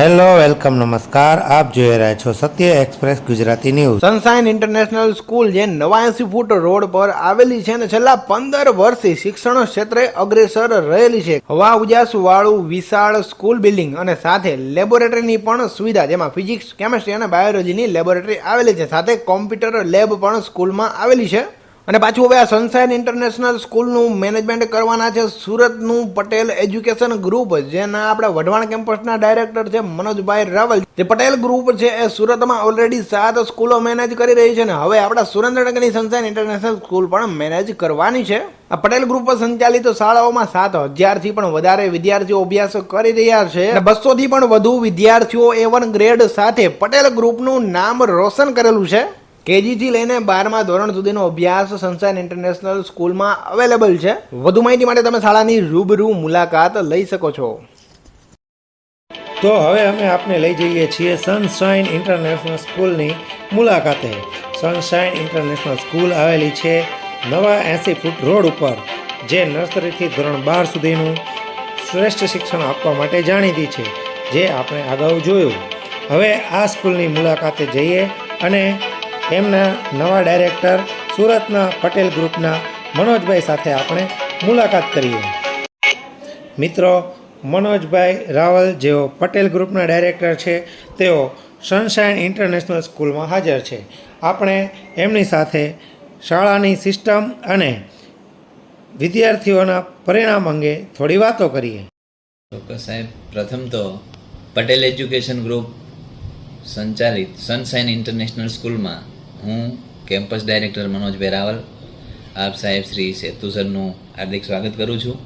Hello, welcome, નમસ્કાર. આપ જોઈ રહ્યા છો Satya express Gujarati news. Sunshine international school જે નવાએસી ફૂટ રોડ પર આવેલી છે અને છેલ્લા પંદર વર્ષથી શિક્ષણ ક્ષેત્રે અગ્રેસર રહેલી છે. હવા ઉજાસ વાળું વિશાળ સ્કૂલ બિલ્ડિંગ અને સાથે લેબોરેટરીની પણ સુવિધા, જેમાં ફિઝિક્સ, કેમેસ્ટ્રી અને બાયોલોજીની લેબોરેટરી આવેલી છે. સાથે કોમ્પ્યુટર લેબ પણ સ્કૂલમાં આવેલી છે. અને પાછું હવે આ સનસાઇન ઇન્ટરનેશનલ સ્કૂલનું મેનેજમેન્ટ કરવાના છે સુરતનું પટેલ એજ્યુકેશન ગ્રુપ જેના આપણા વઢવાણ કેમ્પસના ડાયરેક્ટર છે મનોજભાઈ રાવલ. જે પટેલ ગ્રુપ છે, એ સુરતમાં ઓલરેડી સાત સ્કૂલો મેનેજ કરી રહી છે અને હવે આપણા સુરેન્દ્રનગરની સનસાઇન ઇન્ટરનેશનલ સ્કૂલ પણ મેનેજ કરવાની છે. આ પટેલ ગ્રુપ સંચાલિત શાળાઓમાં સાત હજારથી પણ વધારે વિદ્યાર્થીઓ અભ્યાસ કરી રહ્યા છે. બસોથી પણ વધુ વિદ્યાર્થીઓ એ વન ગ્રેડ સાથે પટેલ ગ્રુપનું નામ રોશન કરેલું છે. કેજી થી લઈને બારમા ધોરણ સુધીનો અભ્યાસ સનસાઇન ઇન્ટરનેશનલ સ્કૂલમાં અવેલેબલ છે. વધુ માહિતી માટે તમે શાળાની રૂબરૂ મુલાકાત લઈ શકો છો. તો હવે અમે આપને લઈ જઈએ છીએ સનશાઇન ઇન્ટરનેશનલ સ્કૂલની મુલાકાતે. સનશાઇન ઇન્ટરનેશનલ સ્કૂલ આવેલી છે નવા એંસી ફૂટ રોડ ઉપર, જે નર્સરીથી ધોરણ બાર સુધીનું શ્રેષ્ઠ શિક્ષણ આપવા માટે જાણીતી છે, જે આપણે અગાઉ જોયું. હવે આ સ્કૂલની મુલાકાતે જઈએ અને એમના નવા ડાયરેક્ટર સુરતના પટેલ ગ્રુપના મનોજભાઈ સાથે આપણે મુલાકાત કરીએ. મિત્રો, મનોજભાઈ રાવલ જેઓ પટેલ ગ્રુપના ડાયરેક્ટર છે, તેઓ સનશાઇન ઇન્ટરનેશનલ સ્કૂલમાં હાજર છે. આપણે એમની સાથે શાળાની સિસ્ટમ અને વિદ્યાર્થીઓના પરિણામ અંગે થોડી વાતો કરીએ. ચોક્કસ સાહેબ, પ્રથમ તો પટેલ એજ્યુકેશન ગ્રુપ સંચાલિત સનશાઇન ઇન્ટરનેશનલ સ્કૂલમાં હું કેમ્પસ ડાયરેક્ટર મનોજભાઈ રાવલ આપ સાહેબ શ્રી સેતુસરનું હાર્દિક સ્વાગત કરું છું.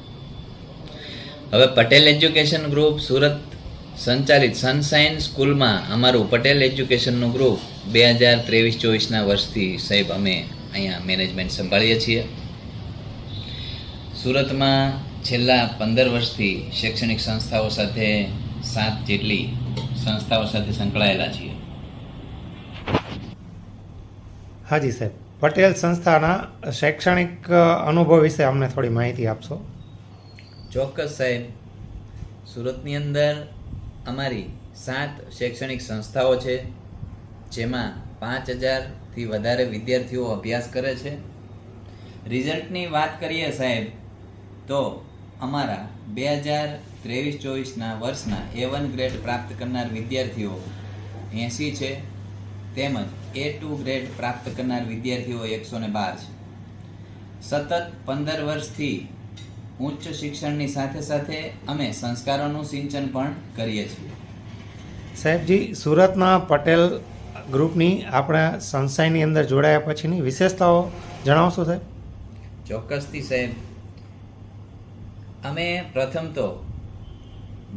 હવે પટેલ એજ્યુકેશન ગ્રુપ સુરત સંચાલિત સનસાઇન સ્કૂલમાં અમારું પટેલ એજ્યુકેશનનું ગ્રુપ બે હજાર ત્રેવીસ ચોવીસના વર્ષથી સાહેબ અમે અહીંયા મેનેજમેન્ટ સંભાળીએ છીએ. સુરતમાં છેલ્લા પંદર વર્ષથી શૈક્ષણિક સંસ્થાઓ સાથે સાત જેટલી સંસ્થાઓ સાથે સંકળાયેલા છીએ. હાજી સાહેબ, પટેલ સંસ્થાના શૈક્ષણિક અનુભવ વિશે અમને થોડી માહિતી આપશો? ચોક્કસ સાહેબ. સુરતની અંદર અમારી સાત શૈક્ષણિક સંસ્થાઓ છે, જેમાં પાંચ હજારથી વધારે વિદ્યાર્થીઓ અભ્યાસ કરે છે. રિઝલ્ટની વાત કરીએ સાહેબ, તો અમારા બે હજાર ત્રેવીસ ચોવીસના વર્ષના એ વન ગ્રેડ પ્રાપ્ત કરનાર વિદ્યાર્થીઓ એંસી છે. તેમજ એ ટુ ગ્રેડ પ્રાપ્ત કરનાર વિદ્યાર્થીઓ એકસો ને બાર છે. સતત પંદર વર્ષથી ઉચ્ચ શિક્ષણની સાથે સાથે અમે સંસ્કારોનું સિંચન પણ કરીએ છીએ. સાહેબજી સુરતના પટેલ ગ્રુપની આપણા સંસ્થાની અંદર જોડાયા પછીની વિશેષતાઓ જણાવશો સાહેબ? ચોક્કસથી સાહેબ. અમે પ્રથમ તો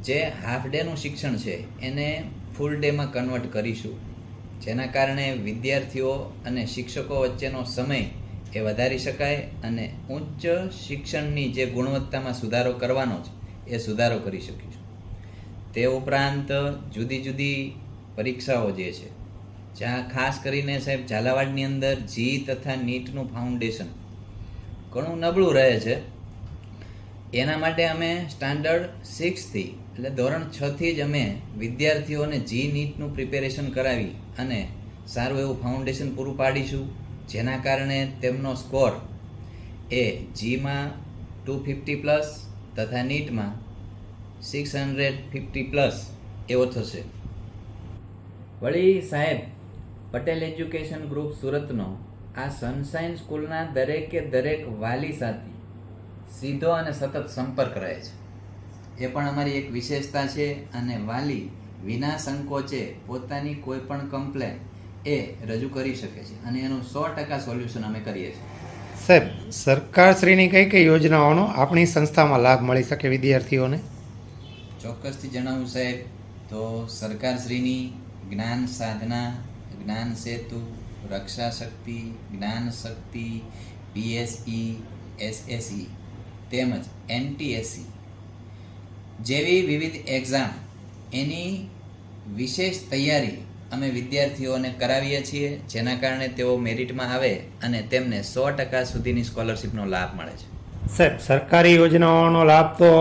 જે હાફ ડેનું શિક્ષણ છે એને ફૂલ ડેમાં કન્વર્ટ કરીશું. જેના કારણે વિદ્યાર્થીઓ અને શિક્ષકો વચ્ચેનો સમય એ વધારી શકાય અને ઉચ્ચ શિક્ષણની જે ગુણવત્તામાં સુધારો કરવાનો છે, એ સુધારો કરી શકીશું તે ઉપરાંત જુદી જુદી પરીક્ષાઓ જે છે, જ્યાં ખાસ કરીને સાહેબ ઝાલાવાડની અંદર જી તથા નીટનું ફાઉન્ડેશન ઘણું નબળું રહે છે. એના માટે અમે સ્ટાન્ડર્ડ સિક્સથી એટલે ધોરણ છથી જ અમે વિદ્યાર્થીઓને જી નીટનું પ્રિપેરેશન કરાવી અને સારું એવું ફાઉન્ડેશન પૂરું પાડીશું, જેના કારણે તેમનો સ્કોર એ જીમાં ટુ ફિફ્ટી પ્લસ તથા નીટમાં સિક્સ હંડ્રેડ ફિફ્ટી પ્લસ એવો થશે. વળી સાહેબ, પટેલ એજ્યુકેશન ગ્રુપ સુરતનો આ સનશાઇન સ્કૂલના દરેકે દરેક વાલી સાથે સીધો અને સતત સંપર્ક રહે છે. એ પણ અમારી એક વિશેષતા છે અને વાલી વિના સંકોચે પોતાની કોઈ પણ કમ્પ્લેન એ રજૂ કરી શકે છે અને એનું સો ટકા સોલ્યુશન અમે કરીએ છીએ. સાહેબ સરકારશ્રીની કઈ કઈ યોજનાઓનો આપણી સંસ્થામાં લાભ મળી શકે વિદ્યાર્થીઓને? ચોક્કસથી જણાવું સાહેબ તો સરકારશ્રીની જ્ઞાન સાધના જ્ઞાન સેતુ રક્ષા શક્તિ જ્ઞાન શક્તિ પીએસઈ એસએસઈ તેમજ એનટીએસસી જેવી વિવિધ એક્ઝામ એની વિશેષ તૈયારી અમે વિદ્યાર્થીઓને કરાવીએ છીએ જેના કારણે તેઓ મેરિટમાં આવે અને તેમને સો ટકા સુધીની સ્કોલરશીપનો લાભ મળે છે. સાહેબ સરકારી યોજનાઓનો લાભ તો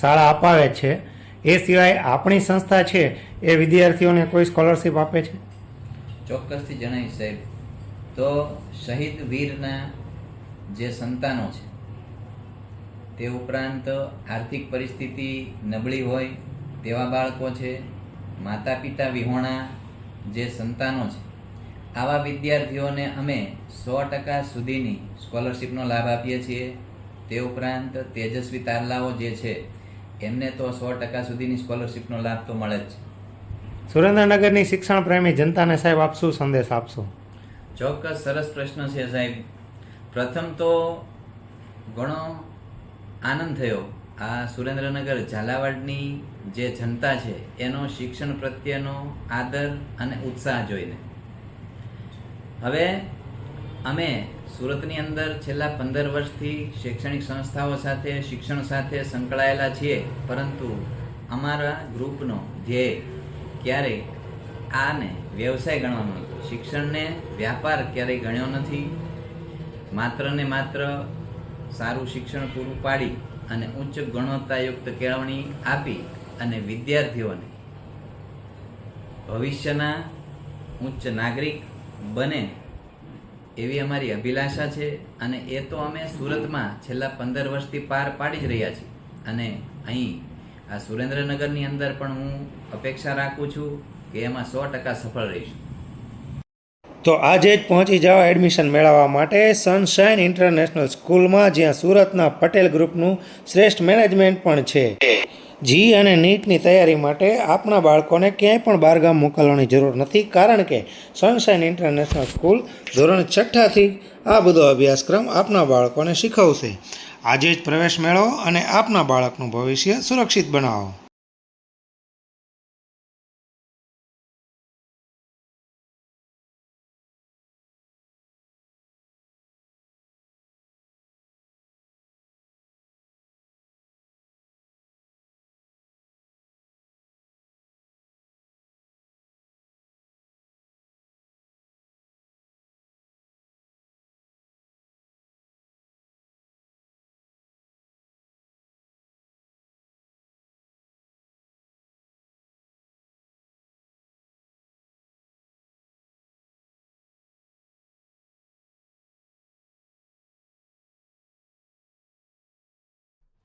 શાળા અપાવે છે. એ સિવાય આપણી સંસ્થા છે એ વિદ્યાર્થીઓને કોઈ સ્કોલરશીપ આપે છે? ચોક્કસથી જણાવીશ સાહેબ. તો શહીદ વીરના જે સંતાનો છે તે ઉપરાંત આર્થિક પરિસ્થિતિ નબળી હોય તેવા બાળકો છે માતા પિતા વિહોણા જે સંતાનો છે આવા વિદ્યાર્થીઓને અમે સો ટકા સુધીની સ્કોલરશીપનો લાભ આપીએ છીએ. તે ઉપરાંત તેજસ્વી તારલાઓ જે છે એમને તો સો ટકા સુધીની સ્કોલરશિપનો લાભ તો મળે જ. છે સુરેન્દ્રનગરની શિક્ષણ પ્રેમી જનતાને સાહેબ આપ શું સંદેશ આપશો. ચોક્કસ સરસ પ્રશ્ન છે સાહેબ. પ્રથમ તો ઘણો આનંદ થયો. આ સુરેન્દ્રનગર ઝાલાવાડની જે જનતા છે, એનો શિક્ષણ પ્રત્યેનો આદર અને ઉત્સાહ જોઈને. હવે, અમે સુરતની અંદર છેલ્લા પંદર વર્ષથી શૈક્ષણિક સંસ્થાઓ સાથે, શિક્ષણ સાથે સંકળાયેલા છીએ, પરંતુ અમારા ગ્રુપનો ધ્યેય ક્યારેય આને વ્યવસાય ગણવાનો નથી. શિક્ષણને વ્યાપાર ક્યારેય ગણ્યો નથી. માત્ર ને માત્ર સારું શિક્ષણ પૂરું પાડી અને ઉચ્ચ ગુણવત્તાયુક્ત કેળવણી આપી અને વિદ્યાર્થીઓને ભવિષ્યના ઉચ્ચ નાગરિક બને એવી અમારી અભિલાષા છે અને એ તો અમે સુરતમાં છેલ્લા પંદર વર્ષથી પાર પાડી જ રહ્યા છીએ. અને અહીં આ સુરેન્દ્રનગરની અંદર પણ હું અપેક્ષા રાખું છું કે એમાં સો ટકા સફળ રહીશું. તો આજે જ પહોંચી જાઓ એડમિશન મેળવવા માટે સનશાઇન ઇન્ટરનેશનલ સ્કૂલમાં, જ્યાં સુરતના પટેલ ગ્રુપનું શ્રેષ્ઠ મેનેજમેન્ટ પણ છે. જી અને નીટની તૈયારી માટે આપણા બાળકોને ક્યાંય પણ બહારગામ મોકલવાની જરૂર નથી, કારણ કે સનશાઇન ઇન્ટરનેશનલ સ્કૂલ ધોરણ છઠ્ઠાથી આ બધો અભ્યાસક્રમ આપના બાળકોને શીખવશે. આજે જ પ્રવેશ મેળવો અને આપના બાળકનું ભવિષ્ય સુરક્ષિત બનાવો.